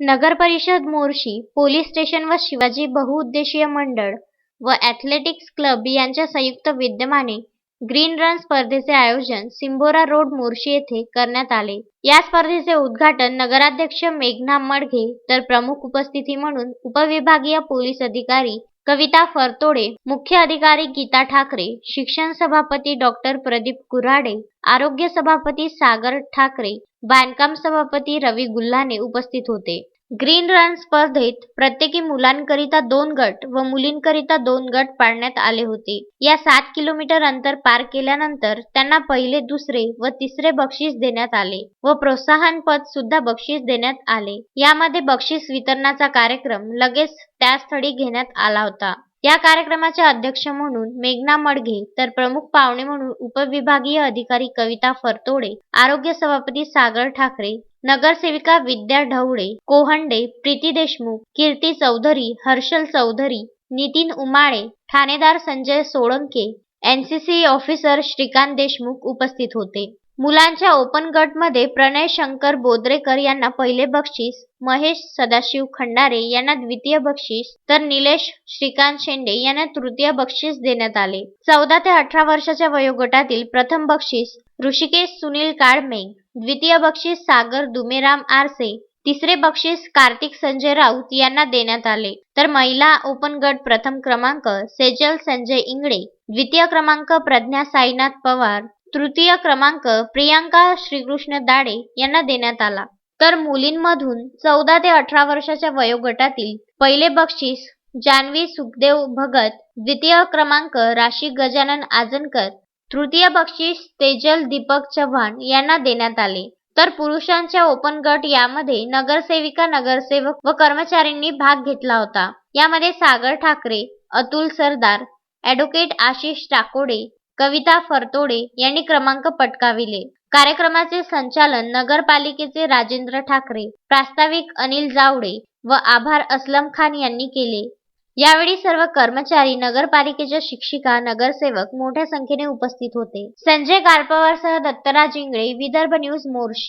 नगर परिषद Morshi police station व शिवाजी बहुउद्देशीय मंडळ व ॲथलेटिक्स क्लब यांच्या संयुक्त विद्यमाने ग्रीन रन स्पर्धेचे आयोजन सिंबोरा रोड मोर्शी येथे करण्यात आले. या स्पर्धेचे उद्घाटन नगराध्यक्ष मेघना मडघे तर प्रमुख उपस्थिती म्हणून उपविभागीय पोलीस अधिकारी कविता फरतोडे मुख्य अधिकारी गीता ठाकरे शिक्षण सभापती डॉक्टर प्रदीप कुऱ्हाडे आरोग्य सभापती सागर ठाकरे बांधकाम सभापती रवी गुल्हाने उपस्थित होते. ग्रीन रन स्पर्धेत प्रत्येकी मुलांकरिता दोन गट व मुलींकरिता दोन गट पाडण्यात आले होते. या सात किलोमीटर अंतर पार केल्यानंतर त्यांना पहिले दुसरे व तिसरे बक्षीस देण्यात आले व प्रोत्साहनपद सुद्धा बक्षीस देण्यात आले. यामध्ये बक्षीस वितरणाचा कार्यक्रम लगेच त्या स्थळी घेण्यात आला होता. या कार्यक्रमाचे अध्यक्ष म्हणून मेघना मडघे तर प्रमुख पाहुणे म्हणून उपविभागीय अधिकारी कविता फरतोडे आरोग्य सभापती सागर ठाकरे नगरसेविका विद्या ढवळे कोहंडे प्रीती देशमुख कीर्ती चौधरी हर्षल चौधरी नितीन उमाळे ठाणेदार संजय सोळंके एनसीसी ऑफिसर श्रीकांत देशमुख उपस्थित होते. मुलांच्या ओपन गटमध्ये प्रणय शंकर बोदरेकर यांना पहिले बक्षीस महेश सदाशिव खंडारे यांना द्वितीय बक्षीस तर निलेश श्रीकांत शेंडे यांना तृतीय बक्षीस देण्यात आले. चौदा ते अठरा वर्षाच्या वयोगटातील प्रथम बक्षीस ऋषिकेश सुनील काळमेघ द्वितीय बक्षीस सागर दुमेराम आरसे तिसरे बक्षीस कार्तिक संजय राऊत यांना देण्यात आले. तर महिला ओपन गट प्रथम क्रमांक सेजल संजय इंगळे द्वितीय क्रमांक प्रज्ञा साईनाथ पवार तृतीय क्रमांक प्रियांका श्रीकृष्ण दाडे यांना देण्यात आला. तर मुलींमधून चौदा ते अठरा वर्षाच्या वयोगटातील पहिले बक्षीस जान्हवी सुखदेव भगत द्वितीय क्रमांक राशी गजानन आजनकर तृतीय बक्षीस तेजल दीपक चव्हाण यांना देण्यात आले. तर पुरुषांच्या ओपन गट यामध्ये नगरसेविका नगरसेवक व कर्मचाऱ्यांनी भाग घेतला होता. यामध्ये सागर ठाकरे अतुल सरदार ॲडव्होकेट आशिष टाकोडे कविता फरतोडे यांनी क्रमांक पटकाविले. कार्यक्रमाचे संचालन नगरपालिकेचे राजेंद्र ठाकरे प्रास्ताविक अनिल जावडे व आभार असलम खान यांनी केले. यावेळी सर्व कर्मचारी नगरपालिकेच्या शिक्षिका नगरसेवक मोठ्या संख्येने उपस्थित होते. संजय गारपवारसह दत्तराज इंगळे विदर्भ न्यूज मोर्शी.